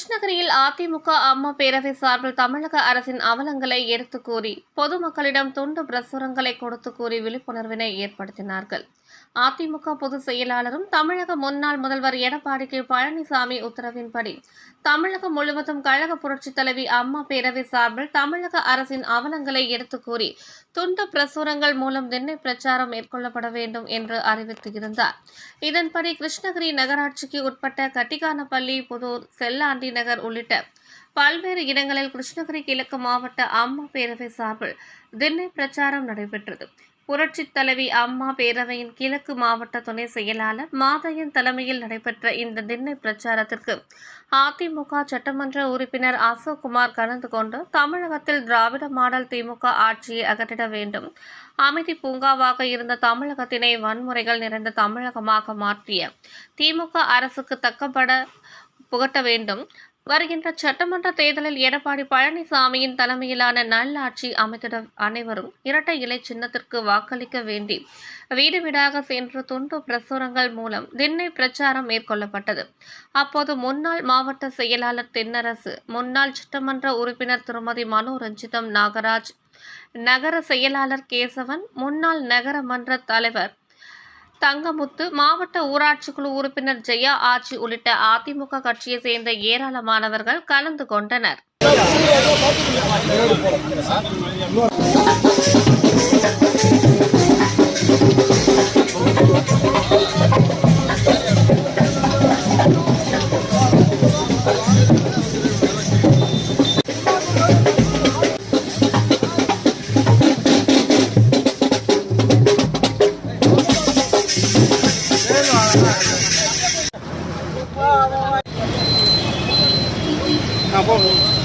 கிருஷ்ணகிரியில் அதிமுக அம்மா பேரவை சார்பில் தமிழக அரசின் அவலங்களை எடுத்துக் கூறி பொதுமக்களிடம் துண்டு பிரசுரங்களை கொடுத்து கூறி விழிப்புணர்வினை ஏற்படுத்தினார்கள். அதிமுக பொதுச் செயலாளரும் தமிழக முன்னாள் முதல்வர் எடப்பாடி கே பழனிசாமி உத்தரவின்படி தமிழகம் முழுவதும் கழக புரட்சித் தலைவி அம்மா பேரவை சார்பில் தமிழக அரசின் அவலங்களை எடுத்துக் கூறி துண்டு பிரசுரங்கள் மூலம் திண்ணை பிரச்சாரம் மேற்கொள்ளப்பட வேண்டும் என்று அறிவித்திருந்தார் இதன்படி கிருஷ்ணகிரி நகராட்சிக்கு உட்பட்ட கட்டிகானப்பள்ளி புதூர் செல்லாண்டி நகர் உள்ளிட்ட பல்வேறு இடங்களில் கிருஷ்ணகிரி கிழக்கு மாவட்ட அம்மா பேரவை சார்பில் திண்ணை பிரச்சாரம் நடைபெற்றது. புரட்சித் தலைவி அம்மா பேரவையின் கிழக்கு மாவட்ட துணை செயலாளர் மாதையன் தலைமையில் நடைபெற்ற இந்த திண்ணை பிரச்சாரத்திற்கு அதிமுக சட்டமன்ற உறுப்பினர் அசோக்குமார் கலந்து கொண்டு தமிழகத்தில் திராவிட மாடல் திமுக ஆட்சியை அகற்றிட வேண்டும். அமைதி பூங்காவாக இருந்த தமிழகத்தினை வன்முறைகள் நிறைந்த தமிழகமாக மாற்றிய திமுக அரசுக்கு தக்கப்பட புகட்ட வேண்டும். வருகின்ற சட்டமன்ற தேர்தலில் எடப்பாடி பழனிசாமியின் தலைமையிலான நல்லாட்சி அமைத்திட அனைவரும் இரட்டை இலை சின்னத்திற்கு வாக்களிக்க வேண்டி வீடு வீடாக சென்று துண்டு பிரசுரங்கள் மூலம் திண்ணை பிரச்சாரம் மேற்கொள்ளப்பட்டது. அப்போது முன்னாள் மாவட்ட செயலாளர் தென்னரசு முன்னாள் சட்டமன்ற உறுப்பினர் திருமதி மனோ ரஞ்சிதம் நாகராஜ் நகர செயலாளர் கேசவன் முன்னாள் நகர மன்ற தலைவர் தங்கமுத்து மாவட்ட ஊராட்சி குழு உறுப்பினர் ஜெயா ஆட்சி உள்ளிட்ட அதிமுக கட்சியை சேர்ந்த ஏராளமானவர்கள் கலந்து கொண்டனர். না